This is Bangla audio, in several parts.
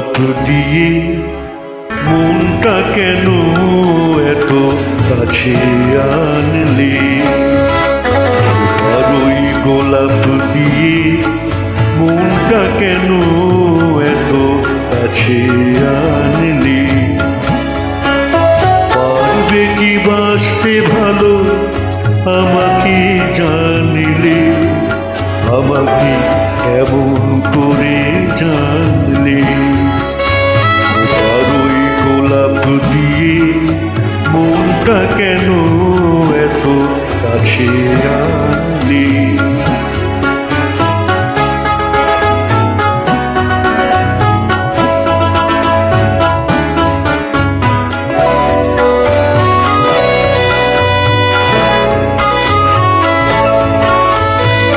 গোলাপ দিয়ে মনটা কেন এত কাছে আনলে? ওই গোলাপ দিয়ে মনটা কেন এত কাছে আনলে? পারবে কি বাঁচতে ভালো? আমাকে জানলে? আমাকে কেমন করে জানলে? কাছে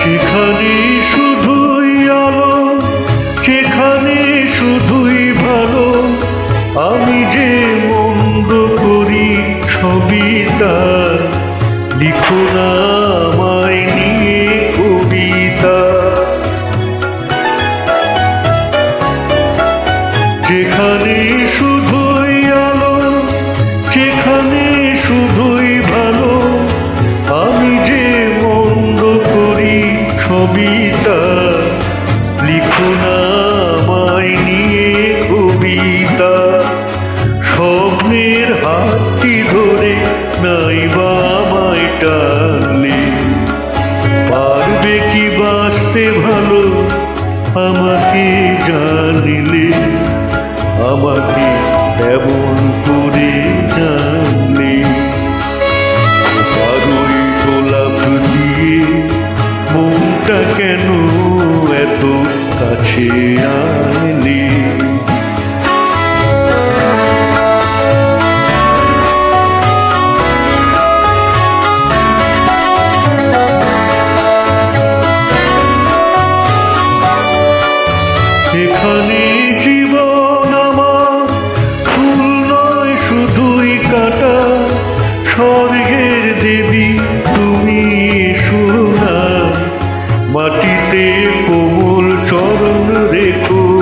যেখানে শুধুই আলো যেখানে শুধুই ভালো আমি যে মন্দ করি ছবি তার লিখো না কবিতা। যেখানে শুধুই আলো, যেখানে শুধুই ভালো, আমি যে মন্দ করি ছবিতা লিখো না নিয়ে কবিতা। স্বপ্নের হাতটি ধরে নাই টানলে পারবে কি বাঁচতে ভালো? আমাকে জানিলে। আমাকে এমন করে জানলে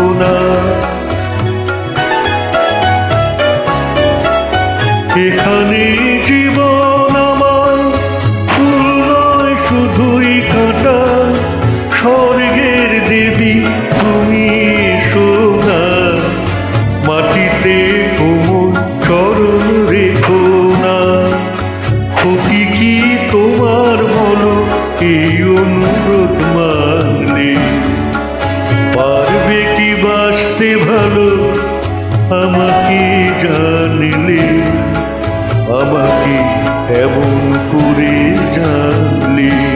know. আমাকে জানিলে আমাকে এমন করে জানলে।